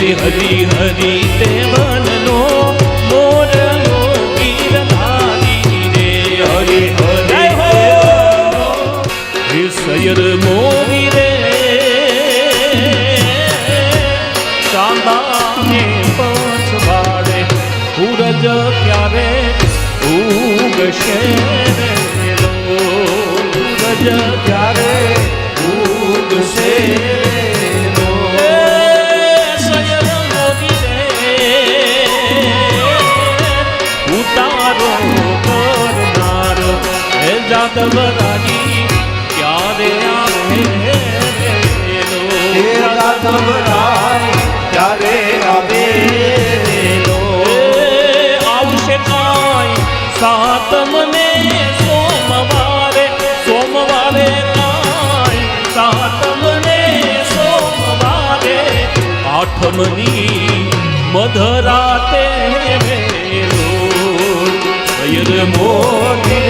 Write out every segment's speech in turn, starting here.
હરી હરી હરી તે વનનો મોરલો ગીરધારી હરી હરી હે સૈયદ મોરી રે ચાંદાને પછવાડે પૂરજ ક્યારે ઉગશે પૂરજ ક્યારે ઉગશે? રાતવરાની ક્યારે આવે હે રાતવરાની ક્યારે આવે આવશે કાંઈ સાતમને સોમવારે સોમવારે કાંઈ સાતમને સોમવારે આઠમની મધરાતે વેલો મોટી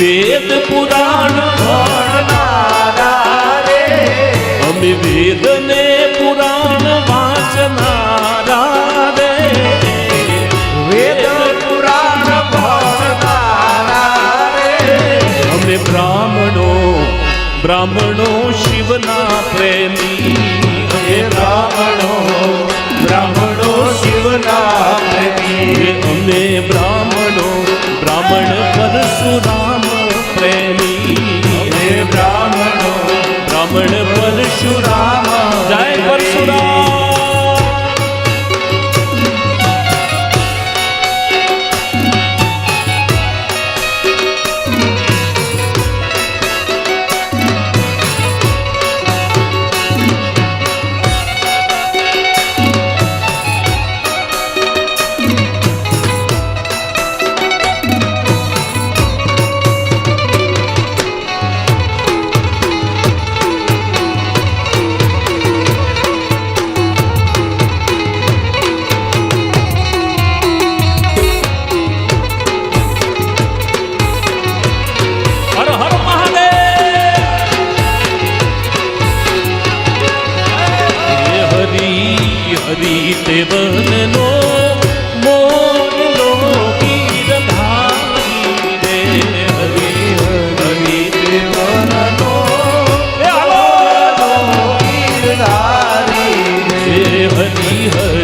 વેદ પુરાણ ભણનારા રે. અમે વેદ ને પુરાણ વાંચનારા રે. વેદ પુરાણ ભણનારા રે. અમે બ્રાહ્મણો બ્રાહ્મણો શિવના પ્રેમી. અમે બ્રાહ્મણો બ્રાહ્મણો શિવના પ્રેમી. અમે બ્રાહ્મણ બ્રાહ્મણ પરશુરામ પ્રેમી. હે બ્રાહ્મણ. બ્રાહ્મણ પરશુરામ निहर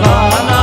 কানা